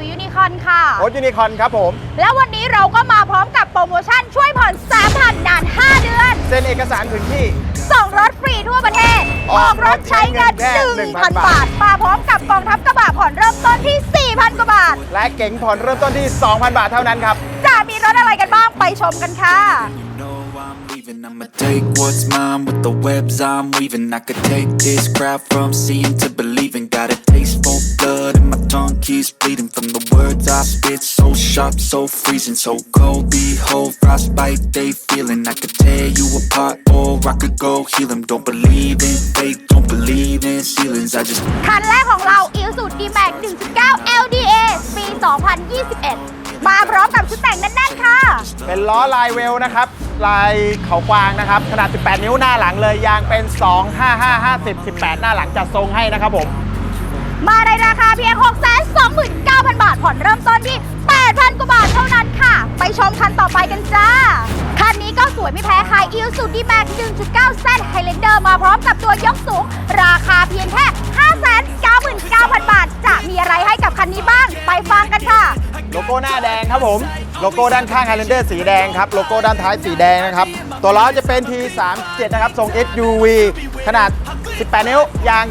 ตุ๋ยยูนิคอนค่ะโอ๊ตยูนิคอนครับผม แล้ววันนี้เราก็มาพร้อมกับโปรโมชั่นช่วยผ่อน3,000นาน 5 เดือน เซ็นเอกสารถึงที่ ส่งรถฟรีทั่วประเทศ ออออกกรรถถใช้ใช้เงิเงินนแค่1,000 1,000 บาท มาพร้อมกับกองทัพกระบะผ่อนเริ่มต้นที่ 4,000 กว่าบาท และเก๋งผ่อนเริ่มต้นที่ 2,000 บาทเท่านั้นครับ จะมีรถอะไรกันบ้างไปชมกันค่ะ know I'm leaving. I'ma take what's mine with the webs I'm weaving. I could take this crowd from seeing to believing. Got a taste for blood and my tongue keeps bleeding from the words I spit. So sharp, so freezing, so cold. Behold, frostbite they feeling. I could tear you apart or I could go heal 'em. Don't believe in fate, don't believe in ceilings. I just คันแรกของเรา i s u d D-Max 1.9 LDA ปี 2021 มาพร้อมกับชุดแต่งแน่นๆค่ะ เป็นล้อลายเวลนะครับ ลายเขากวางนะครับ ขนาด 18 นิ้วหน้าหลังเลยยางเป็น 2 5 5 50 18 หน้าหลังจัดทรงให้นะครับผม มาในราคาเพียง 629,000 บาท ผ่อนเริ่มต้นที่ 8,000 กว่าบาทเท่านั้นค่ะ ไปชมคันต่อไปกันจ้า คันนี้ก็สวยไม่แพ้ใคร i s u d D-Max 1.9 Z Highlander มาพร้อมกับตัวยกสูง ราคาเพียงแค่ 599,000บาท จะมีอะไรให้กับคันนี้บ้าง ไปฟังกันค่ะ โลโก้หน้าแดงครับผม โลโก้ด้านข้าง Highlander สีแดงครับ โลโก้ด้านท้ายสีแดงนะครับ ตัวล้อจะเป็น T37 นะครับ ทรง SUV ขนาด 18 นิ้ว ยาง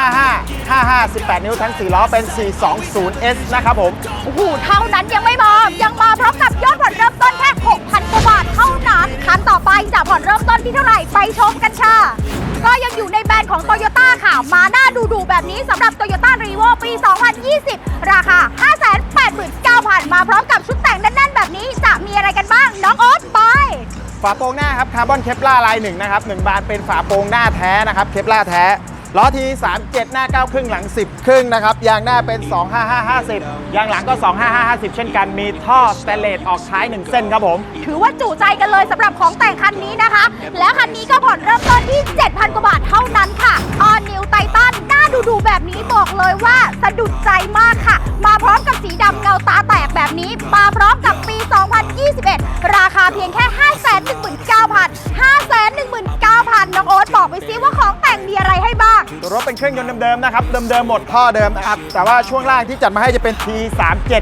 255 55 18 นิ้ว ทั้ง 4 ล้อเป็น 420S นะครับผม โอ้โห เท่านั้นยังไม่พอยังมาพร้อมกับยอดผ่อนเริ่มต้นแค่ 6,000 กว่าบาทเท่านั้น คันต่อไปจะผ่อนเริ่มต้นที่เท่าไหร่ ไปชมกันค่ะ ก็ยังอยู่ในแบรนด์ของโตโยต้าค่ะ มาหน้าดูดูๆแบบนี้สำหรับ Toyota r e v o ปี 2020 ราคา 5,000 589,000มาพร้อมกับชุดแต่งแน่นๆ แบบนี้จะมีอะไรกันบ้าง น้องโอ๊ตไปฝาโปรงหน้าครับคาร์บอนเคปล่าลายหนึ่งนะครับหนึ่งบานเป็นฝาโปรงหน้าแท้นะครับเคปล่าแท้ล้อที37 หน้า 9 ครึ่งหลัง 10 ครึ่งนะครับ ยางหน้าเป็น 25550 ยางหลังก็ 25550 เช่นกัน มีท่อสเตนเลสออกท้าย 1 เส้นครับผม ถือว่าจุใจกันเลยสำหรับของแต่งคันนี้นะคะ แล้วคันนี้ก็ผ่อนเริ่มต้นที่ 7,000 กว่าบาทเท่านั้นค่ะ All New Titan หน้าดูดูๆแบบนี้บอกเลยว่าสะดุดใจมากค่ะ มาพร้อมกับสีดำเงาตา แตกแบบนี้มาพร้อมกับปี 2021 ราคาเพียงแค่ 519,000 519,000 น้องโอ๊ตบอกไปซิว่าของแต่งมีอะไรให้บ้าง ตัวรถเป็นเครื่องยนต์เดิมๆนะครับ เดิมๆหมดท่อเดิมนะครับ แต่ว่าช่วงล่างที่จัดมาให้จะเป็น T37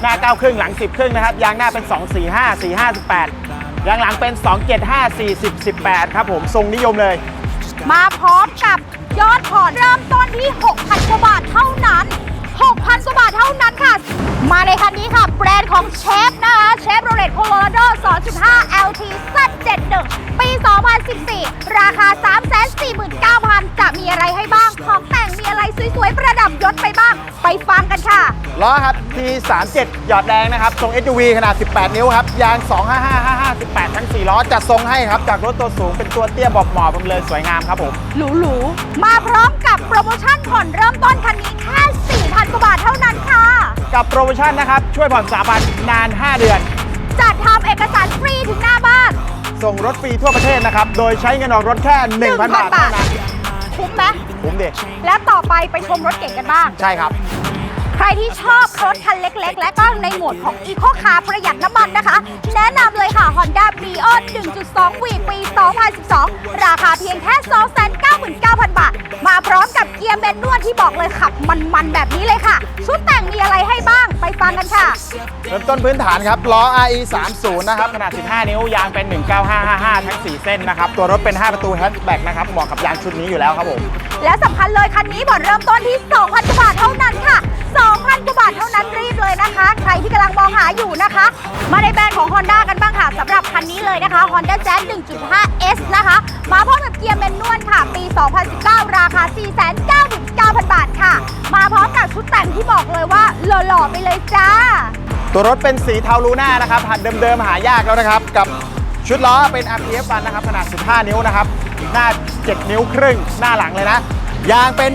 หน้า 9 ครึ่งหลัง 10 ครึ่งนะครับ ยางหน้าเป็น 245 458 ยางหลังเป็น 275 40 18 ครับผมทรงนิยมเลย มาพร้อมกับยอดผ่อนเริ่มต้นที่ 6,000กว่าบาทเท่านั้น 6,000กว่าบาทเท่านั้นค่ะ มาในคันนี้ค่ะ แบรนด์ของเชฟนะคะเชฟโรเลตโคโลราโด 2.5 LT Z71 ปี 2014 ราคา 349,000 จะมีอะไรให้บ้าง ของแต่งมีอะไรสวยๆ ประดับยศไปบ้าง ไปฟังกันค่ะ ล้อครับ T37 หยอดแดงนะครับ ทรง SUV ขนาด 18 นิ้วครับ ยาง 255 55 18 ทั้ง 4 ล้อ จัดทรงให้ครับ จากรถตัวสูงเป็นตัวเตี้ยบอกหมอบผมเลยสวยงามครับผม หรูๆ มาพร้อมกับโปรโมชั่นผ่อนเริ่มต้นคันนี้แค่ กับโปรโมชั่นนะครับ ช่วยผ่อน3,000นาน 5 เดือน จัดทำเอกสารฟรีถึงหน้าบ้านส่งรถฟรีทั่วประเทศนะครับ โดยใช้เงินออกรถแค่ 1,000 บาทเท่านั้นคุ้มไหมคุ้มดิและต่อไปไปชมรถเก่งกันบ้าง ใช่ครับ ใครที่ชอบรถคันเล็กๆ และก็ในโหมดของ Eco Car ประหยัดน้ำมันนะคะ แนะนำเลยค่ะ Honda Brio 1.2 V ปี 2012 ราคาเพียงแค่ ร้อมกับเกียร์แมนนวลที่บอกเลยขับมันๆแบบนี้เลยค่ะ ชุดแต่งมีอะไรให้บ้างไปฟังกันค่ะ เริ่มต้นพื้นฐานครับล้อ RE 30นะครับขนาด 15 นิ้วยางเป็น 19555 ทั้ง 4 เส้นนะครับ ตัวรถเป็น 5 ประตูแฮชแบ็กนะครับเหมาะกับยางชุดนี้อยู่แล้วครับผม และสำคัญเลยคันนี้ผ่อนเริ่มต้นที่ 2,000กว่าบาทเท่านั้นค่ะ 2,000กว่าบาทเท่านั้นรีบเลยนะคะ ใครที่กำลังมองหาอยู่นะคะ มาในแบรนด์ของ Honda กันบ้างค่ะสำหรับคันนี้เลยนะคะ Honda Jazz 1.5S นะคะ มาพร้อมกับเกียร์แมนนวลค่ะ ปี 2019 ราคา499,000บาทค่ะ มาพร้อมกับชุดแต่งที่บอกเลยว่าหล่อๆไปเลยจ้า ตัวรถเป็นสีเทาลูน่านะครับหัดเดิมๆหายากแล้วนะครับ กับชุดล้อเป็น RPF 1นะครับขนาด 15 นิ้วนะครับ หน้า 7 นิ้วครึ่ง หน้าหลังเลยนะ ยางเป็น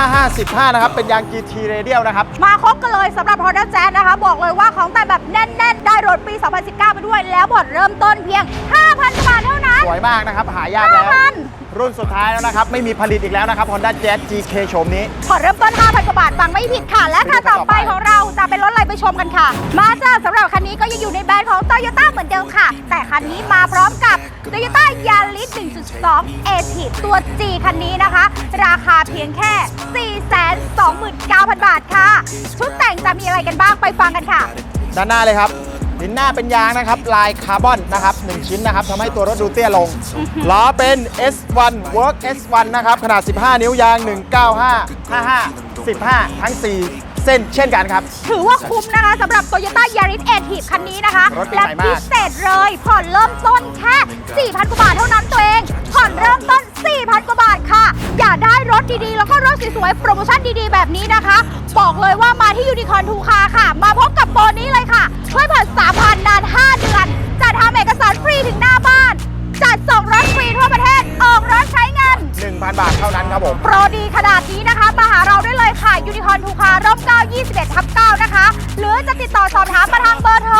1955515นะครับ เป็นยาง GT Radial นะครับ มาครบกันเลยสำหรับ Honda Jazz นะคะ บอกเลยว่าของแต่งแบบแน่น ๆ ได้รถปี 2019 ไปด้วย แล้วผ่อนเริ่มต้นเพียง 5,000 บาทเท่านั้น สวยมากนะครับ หายากแล้ว 5,000 รุ่นสุดท้ายแล้วนะครับ ไม่มีผลิตอีกแล้วนะครับ Honda Jazz GK โฉมนี้ผ่อนเริ่มต้น 5,000 กว่าบาท ฟังไม่ผิดค่ะ และคันต่อไปของเราจะเป็นรถอะไรไปชมกันค่ะ มาจ้าสำหรับคันนี้ก็ยังอยู่ในแบรนด์ของ Toyota เหมือนเดิมค่ะ แต่คันนี้มาพร้อมกับ Toyota Yaris 1.2 a t i ตัว G คันนี้นะคะ ราคาเพียงแค่ 429,000 บาทค่ะ ชุดแต่งจะมีอะไรกันบ้างไปฟังกันค่ะ ด้านหน้าเลยครับ ดินหน้าเป็นยางนะครับ ลายคาร์บอนนะครับ1ชิ้นนะครับทำให้ตัวรถดูเตี้ยลง ล้อเป็น S1 Work S1 นะครับ ขนาด 15 นิ้วยาง 195 55 15 ทั้ง 4เส้นเช่นกันครับ ถือว่าคุ้มนะคะสำหรับ Toyota Yaris a t i คันนี้นะคะรถปีและใหม่มากพิเศษเลยผ่อนเริ่มต้นแค่ 4,000 กว่าบาทเท่านั้นตัวเอง ผ่อนเริ่มต้น 4,000 กว่าบาทค่ะ อย่าได้รถดีๆ แล้วก็รถสวยๆ โปรโมชั่นดีๆ แบบนี้นะคะ บอกเลยว่ามาที่ยูนิคอน ครับผม โปรดีขนาดนี้นะคะ มาหาเราได้เลยค่ะยูนิคอนทูคาร่ม9 21ทับ9นะคะ หรือจะติดต่อสอบถามมาทางเบอร์โทร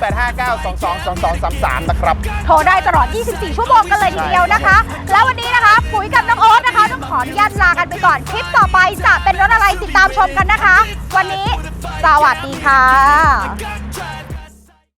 0859222233 นะครับ โทรได้ตลอด 24 ชั่วโมงกันเลยทีเดียวนะคะ แล้ววันนี้นะคะปุ๋ยกับน้องโอ๊ตนะคะ ต้องขออนุญาตลากันไปก่อน คลิปต่อไปจะเป็นรถอะไรติดตามชมกันนะคะ วันนี้ สวัสดีค่ะ